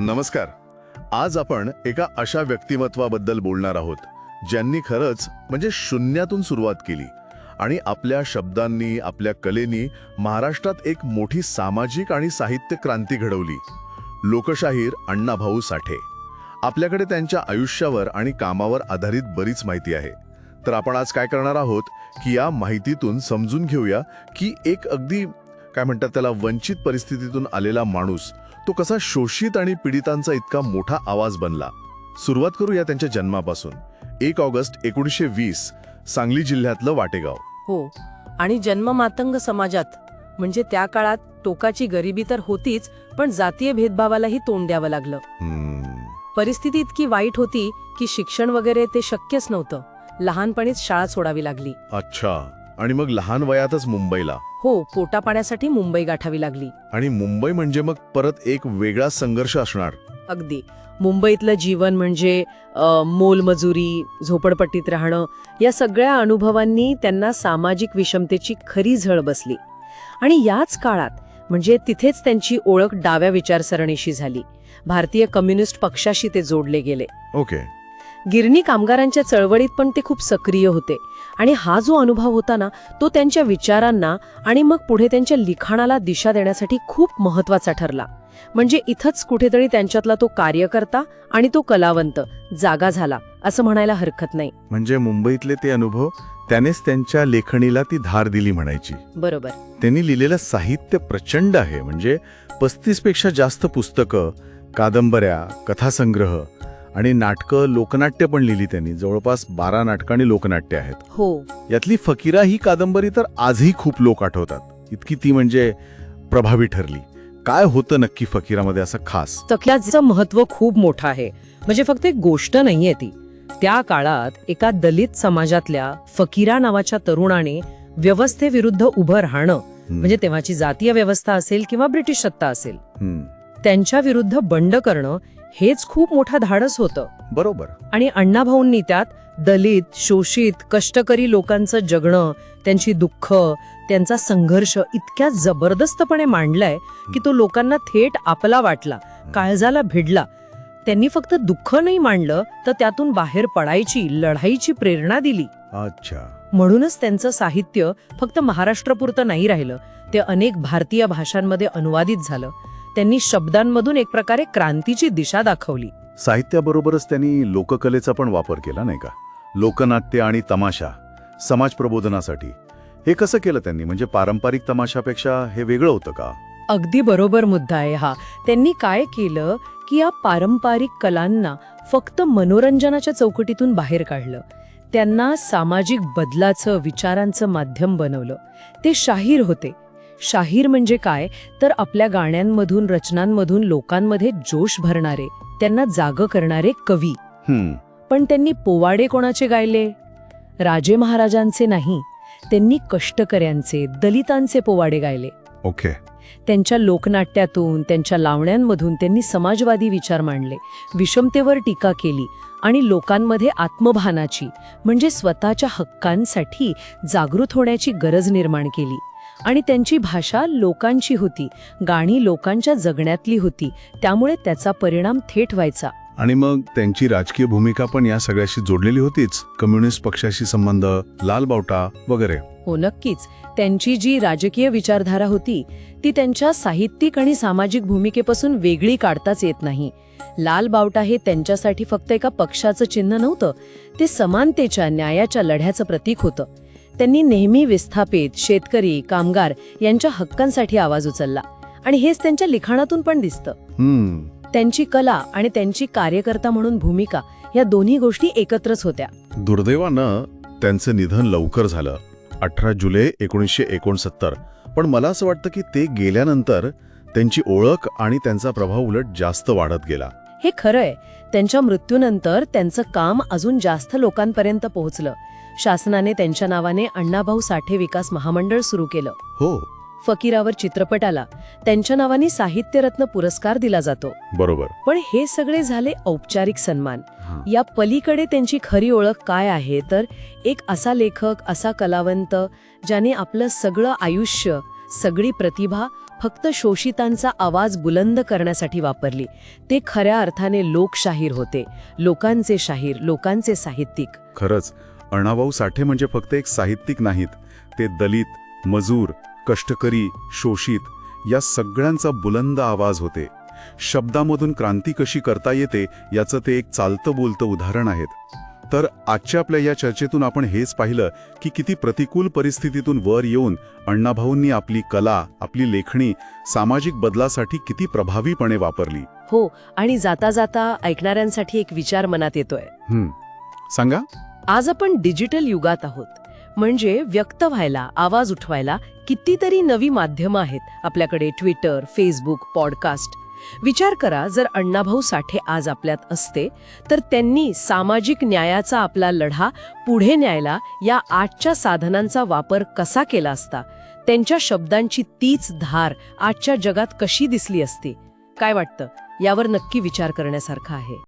नमस्कार. आज आपण एका अशा व्यक्तिमत्वाबद्दल बोलणार आहोत ज्यांनी खरंच म्हणजे शून्यातून सुरुवात केली आणि आपल्या शब्दांनी आपल्या कलेनी महाराष्ट्रात एक मोठी सामाजिक आणि साहित्य क्रांती घडवली. लोकशाहीर अण्णाभाऊ साठे. आपल्याकडे त्यांच्या आयुष्यावर आणि कामावर आधारित बरीच माहिती आहे. तर आपण आज काय करणार आहोत की या माहितीतून समजून घेऊया की एक अगदी काय म्हणतात त्याला वंचित परिस्थितीतून आलेला माणूस तो कसा शोषित आणि पीडितांचा इतका मोठा आवाज बनला. सुरुवात करूया त्यांच्या जन्मापासून. एक ऑगस्ट एकोणीसशे वीस सांगली जिल्ह्यातलं वाटेगाव. हो आणि जन्ममातंग समाजात म्हणजे त्या काळात टोकाची गरिबी तर होतीच पण जातीय भेदभावालाही तोंड द्यावं लागलं. परिस्थिती इतकी वाईट होती की शिक्षण वगैरे ते शक्यच नव्हतं. लहानपणीच शाळा सोडावी लागली. अच्छा. आणि मग लहान वयातच मुंबईला. हो पोटापाण्यासाठी मुंबई गाठावी लागली. आणि मुंबई म्हणजे मग परत एक वेगळा संघर्ष असणार. अगदी. मुंबईतलं जीवन म्हणजे मोलमजुरी झोपडपट्टीत राहणं या सगळ्या अनुभवांनी त्यांना सामाजिक विषमतेची खरी झळ बसली. आणि याच काळात म्हणजे तिथेच त्यांची ओळख डाव्या विचारसरणीशी झाली. भारतीय कम्युनिस्ट पक्षाशी ते जोडले गेले. ओके. गिरणी कामगारांच्या चळवळीत पण ते खूप सक्रिय होते. आणि हा जो अनुभव होता ना तो त्यांच्या विचारांना आणि मग पुढे त्यांच्या लिखाणाला दिशा देण्यासाठी खूप महत्त्वाचा ठरला. म्हणजे इथंच कुठेतरी त्यांच्यातला तो कार्यकर्ता आणि तो कलावंत जागा झाला असं म्हणायला हरकत नाही. म्हणजे मुंबईतले ते अनुभव त्यानेच त्यांच्या लेखणीला ती धार दिली म्हणायची. बरोबर. त्यांनी लिहिलेलं साहित्य प्रचंड आहे म्हणजे पस्तीसपेक्षा जास्त पुस्तकं कादंबऱ्या कथासंग्रह आणि नाटकं लोकनाट्य पण लिहिली त्यांनी. जवळपास बारा नाटकं आणि लोकनाट्य आहेत. हो. यातली फकीरा ही कादंबरी तर आजही खूप लोक आठवतात. इतकी ती म्हणजे प्रभावी ठरली. काय होतं नक्की फकीरामध्ये असं खास? तकल्याचं महत्त्व खूप मोठं आहे. म्हणजे फक्त एक गोष्ट नाहीये ती. त्या काळात एका दलित समाजातल्या फकीरा नावाच्या तरुणाने व्यवस्थेविरुद्ध उभं राहणं म्हणजे तेव्हाची जातीय व्यवस्था असेल किंवा ब्रिटिश सत्ता असेल त्यांच्या विरुद्ध बंड करणं हेच खूप मोठं धाडस होतं. बरोबर. आणि अण्णाभाऊंनी त्यात दलित शोषित कष्टकरी लोकांचं जगणं त्यांची दुःख त्यांचा संघर्ष इतक्या जबरदस्तपणे मांडलाय की तो लोकांना थेट आपला वाटला काळजाला भिडला. त्यांनी फक्त दुःख नाही मांडलं तर त्यातून बाहेर पडायची लढाईची प्रेरणा दिली. अच्छा. म्हणूनच त्यांचं साहित्य फक्त महाराष्ट्रापुरतं नाही राहिलं ते अनेक भारतीय भाषांमध्ये अनुवादित झालं. त्यांनी शब्दांमधून एक प्रकारे क्रांतीची दिशा दाखवली. साहित्याबरोबरच त्यांनी लोककलेचा पण वापर केला नाही का? लोकनाट्य आणि तमाशा समाज प्रबोधनासाठी. हे कसं केलं त्यांनी? म्हणजे पारंपरिक तमाशापेक्षा हे वेगळं होतं का? अगदी बरोबर मुद्दा आहे हा. त्यांनी काय केलं की या पारंपरिक कलांना फक्त मनोरंजनाच्या चौकटीतून बाहेर काढलं. त्यांना सामाजिक बदलाचं विचारांचं माध्यम बनवलं. ते शाहीर होते. शाहीर म्हणजे काय? तर आपल्या गाण्यांमधून रचनांमधून लोकांमध्ये जोश भरणारे त्यांना जाग करणारे कवी. पण त्यांनी पोवाडे कोणाचे गायले? राजे महाराजांचे नाही. त्यांनी कष्टकऱ्यांचे दलितांचे पोवाडे गायले. ओके. त्यांच्या लोकनाट्यातून त्यांच्या लावण्यांमधून त्यांनी समाजवादी विचार मांडले. विषमतेवर टीका केली आणि लोकांमध्ये आत्मभानाची म्हणजे स्वतःच्या हक्कांसाठी जागृत होण्याची गरज निर्माण केली. आणि त्यांची भाषा लोकांची होती. गाणी लोकांच्या जगण्यातली होती. त्यामुळे त्याचा परिणाम थेट व्हायचा. आणि मग त्यांची राजकीय भूमिका पण या सगळ्याशी जोडलेली होतीच? कम्युनिस्ट पक्षाशी संबंध लाल बावटा वगैरे. हो नक्कीच. त्यांची जी राजकीय विचारधारा होती ती त्यांच्या साहित्यिक आणि सामाजिक भूमिकेपासून वेगळी काढताच येत नाही. लाल बावटा हे त्यांच्यासाठी फक्त एका पक्षाचं चिन्ह नव्हतं ते समानतेच्या न्यायाच्या लढ्याचं प्रतीक होतं. त्यांनी नेहमी विस्थापित शेतकरी कामगार यांच्या हक्कांसाठी आवाज उचलला. आणि हेच त्यांच्या लिखाणातून पण दिसतं. हम्म. त्यांची कला आणि त्यांची कार्यकर्ता म्हणून भूमिका या दोन्ही गोष्टी एकत्रच होत्या. दुर्दैवानं त्यांचं निधन लवकर झालं. अठरा जुलै एकोणीसशे एकोणसत्तर. पण मला असं वाटतं की ते गेल्यानंतर त्यांची ओळख आणि त्यांचा प्रभाव उलट जास्त वाढत गेला. हे खरंय. त्यांच्या मृत्यूनंतर त्यांचं काम अजून जास्त लोकांपर्यंत पोहोचलं. शासनाने त्यांच्या नावाने अण्णाभाऊ साठे विकास महामंडळ सुरू केलं. हो. फकीरावर चित्रपट आला त्यांच्या नावाने साहित्यरत्न पुरस्कार दिला जातो. बरोबर. पण हे सगळे झाले औपचारिक सन्मान. या पलीकडे त्यांची खरी ओळख काय आहे? तर एक असा लेखक असा कलावंत ज्याने आपलं सगळं आयुष्य सगळी प्रतिभा फक्त शोषितांचा आवाज बुलंद करण्यासाठी वापरली. ते खऱ्या अर्थाने लोकशाहीर होते. लोकांचे शाहीर लोकांचे साहित्यिक. खरंच. अण्णाभाऊ साठे म्हणजे फक्त एक साहित्यिक नाहीत. ते दलित मजूर कष्टकरी शोषित या सगळ्यांचा बुलंद आवाज होते. शब्दामधून क्रांती कशी करता येते याचं ते एक चालतं बोलतं उदाहरण आहेत. तर आजच्या आपल्या या चर्चेतून आपण हेच पाहिलं की किती प्रतिकूल परिस्थितीतून वर येऊन अण्णाभाऊंनी आपली कला आपली लेखणी सामाजिक बदलासाठी किती प्रभावीपणे वापरली. हो आणि जाता जाता ऐकणाऱ्यांसाठी एक विचार मनात येतोय. सांगा. आज आपण डिजिटल युगात आहोत. म्हणजे व्यक्त व्हायला आवाज उठवायला कितीतरी नवी माध्यमं आहेत आपल्याकडे. ट्विटर फेसबुक पॉडकास्ट विचार करा जर अण्णाभाऊ साठे आज आपल्यात असते तर त्यांनी सामाजिक न्यायाचा आपला लढा पुढे न्यायला या आजच्या साधनांचा वापर कसा केला असता? त्यांच्या शब्दांची तीच धार आजच्या जगात कशी दिसली असती? काय वाटतं? यावर नक्की विचार करण्यासारखं आहे.